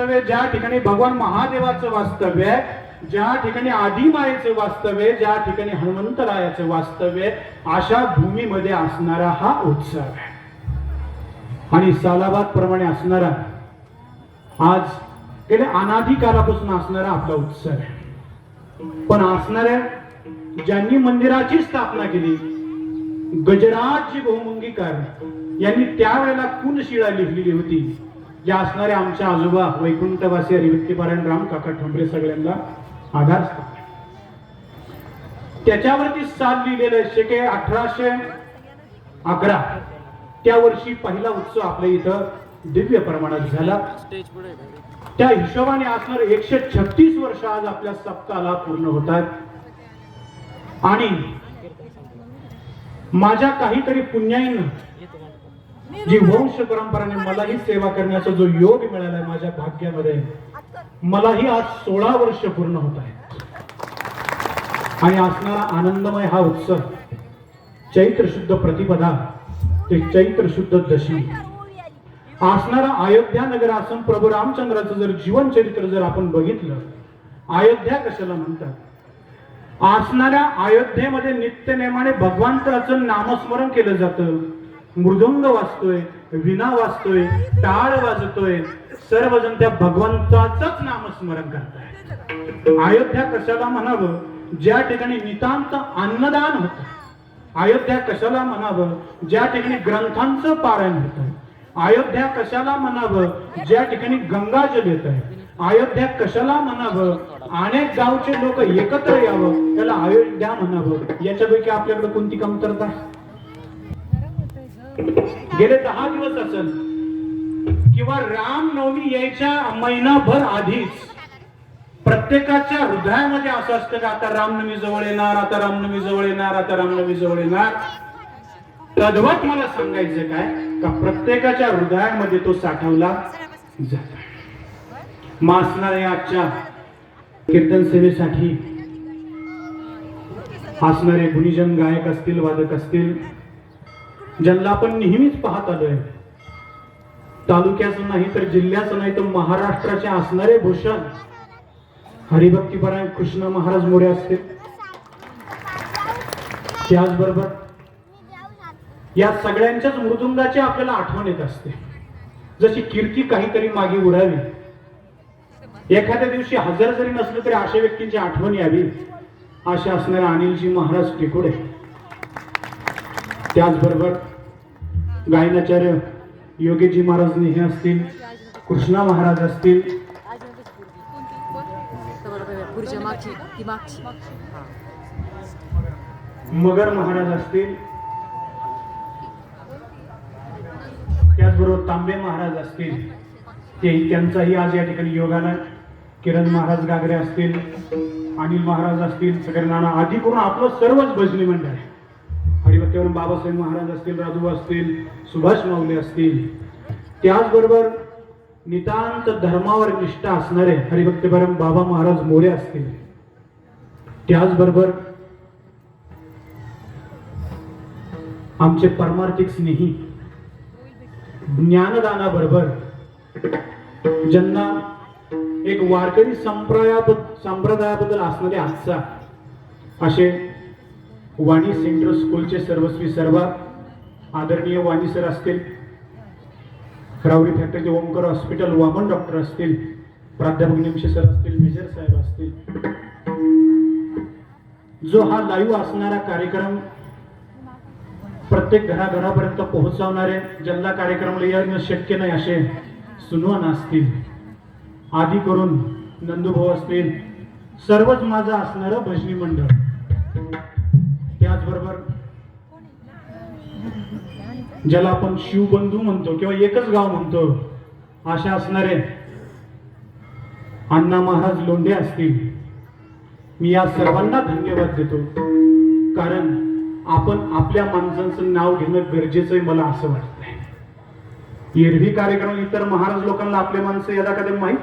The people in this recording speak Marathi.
वास्तव्य ज्या ठिकाणी भगवान महादेवाचं वास्तव्य आहे ज्या ठिकाणी आदिमायेचं वास्तव्य ज्या ठिकाणी हनुमंतरायाचं वास्तव्य अशा भूमीमध्ये असणारा हा उत्सव आहे. आणि सालाबाद प्रमाणे असणारा आज गेल्या अनाधिकारापासून असणारा आपला उत्सव आहे. पण असणाऱ्या ज्यांनी मंदिराची स्थापना केली गजराजजी बहुमुंगीकर यांनी त्यावेळेला कुलशिळा लिहिलेली होती. या असणाऱ्या आमच्या आजोबा वैकुंठवासी हरिभक्तीपारायण राम काका ठोंबरे सगळ्यांना आधार त्याच्यावरती साथ लिहिलेलं आहे. शेके अठराशे अकरा. त्या वर्षी पहिला उत्सव आपल्या इथं दिव्य प्रमाणात झाला. त्या हिशोबाने असणार एकशे छत्तीस वर्ष आज आपल्या सप्ताहाला पूर्ण होतात आणि माझ्या काहीतरी पुण्याईनं जी वंश परंपराने मलाही सेवा करण्याचा जो योग मिळालाय माझ्या भाग्यामध्ये मलाही आज सोळा वर्ष पूर्ण होत आहे आणि असणारा आनंदमय हा उत्सव चैत्र शुद्ध प्रतिपदा ते चैत्र शुद्ध दशमी असणारा अयोध्या नगर असून प्रभू रामचंद्राचं जर जीवन चरित्र जर आपण बघितलं अयोध्या कशाला म्हणतात? असणाऱ्या अयोध्येमध्ये नित्यनेमाने भगवंताचं नामस्मरण केलं जातं. मृदुंग वाजतोय विना वाजतोय टाळ वाजतोय. सर्वजण त्या भगवंताच नामस्मरण करतायत. अयोध्या कशाला म्हणावं? ज्या ठिकाणी नितांत अन्नदान होत. अयोध्या कशाला म्हणावं? ज्या ठिकाणी ग्रंथांचं पारायण होत. अयोध्या कशाला म्हणावं? ज्या ठिकाणी गंगाजल येत आहे अयोध्या कशाला म्हणावं? अनेक गावचे लोक एकत्र यावं. त्याला अयोध्या म्हणावं. याच्यापैकी आपल्याकडे कोणती कमतरता आहे? गेले दहा दिवस असेल. किंवा रामनवमी यायच्या महिनाभर आधीच प्रत्येकाच्या हृदयामध्ये असं असतं की आता रामनवमी जवळ येणार आता रामनवमी जवळ येणार आता रामनवमी जवळ येणार. तद्वत मला सांगायचं काय? का प्रत्येकाच्या हृदयामध्ये तो साठवला जातो. मासणाऱ्या आजच्या कीर्तन सेवेसाठी असणारे गुणीजन गायक असतील वादक असतील ज्यांना आपण नेहमीच पाहत आलोय. तालुक्याचं नाही तर जिल्ह्याचं नाही तर महाराष्ट्राचे असणारे भूषण हरिभक्तीपरायण कृष्ण महाराज मोरे असते त्याचबरोबर या सगळ्यांच्याच मृदुंगाची आपल्याला आठवण येत असते. जशी कीर्ती काहीतरी मागे उडावी. एखाद्या दिवशी हजर जरी नसलं तरी अशा व्यक्तींची आठवण यावी अशा असणाऱ्या अनिलजी महाराज टिकोडे. त्याचबरोबर गायनाचार्य योगीजी महाराज हे असतील कृष्णा महाराज असतील. मगर महाराज असतील. त्याचबरोबर तांबे महाराज असतील. ते त्यांचाही आज या ठिकाणी योगाला किरण महाराज गागरे असतील अनिल महाराज असतील सगळे नाना आधी करून आपलं सर्वच भजनी मंडळ आहे. हरिभक्तीवरून बाबासाहेब महाराज असतील राजू असतील सुभाष माऊली असतील. त्याचबरोबर नितांत धर्मावर निष्ठा असणारे हरिभक्तीपरम बाबा महाराज मोरे असतील. त्याचबरोबर आमचे परमार्थिक स्नेही ज्ञानदानाबरोबर ज्यांना एक वारकरी संप्रदायाबद्दल संप्रदायाबद्दल असणारे आजचा असे वाणी सेंट्रल स्कूलचे सर्वस्वी सर्व आदरणीय वाणी सर असतील रावरी फॅक्टरीचे ओमकर हॉस्पिटल वामन डॉक्टर असतील प्राध्यापक निमशे सर असतील मेजर साहेब असतील. जो हा लाईव्ह असणारा कार्यक्रम प्रत्येक घराघरापर्यंत पोहोचवणारे ज्यांना कार्यक्रमाला येणं शक्य नाही असे सुनवान असतील आदी करून नंदुभाऊ असतील सर्वच माझं असणारं भजनी मंडळ. त्याचबरोबर ज्याला आपण शिवबंधू म्हणतो किंवा एकच गाव म्हणतो अशा असणारे अण्णा महाराज लोंढे असतील. मी या सर्वांना धन्यवाद देतो. कारण आपण आपल्या माणसांचं नाव घेणं गरजेचं आहे मला असं वाटतंय. एरवी कार्यक्रम इतर महाराज लोकांना आपले माणसं याला कधी माहीत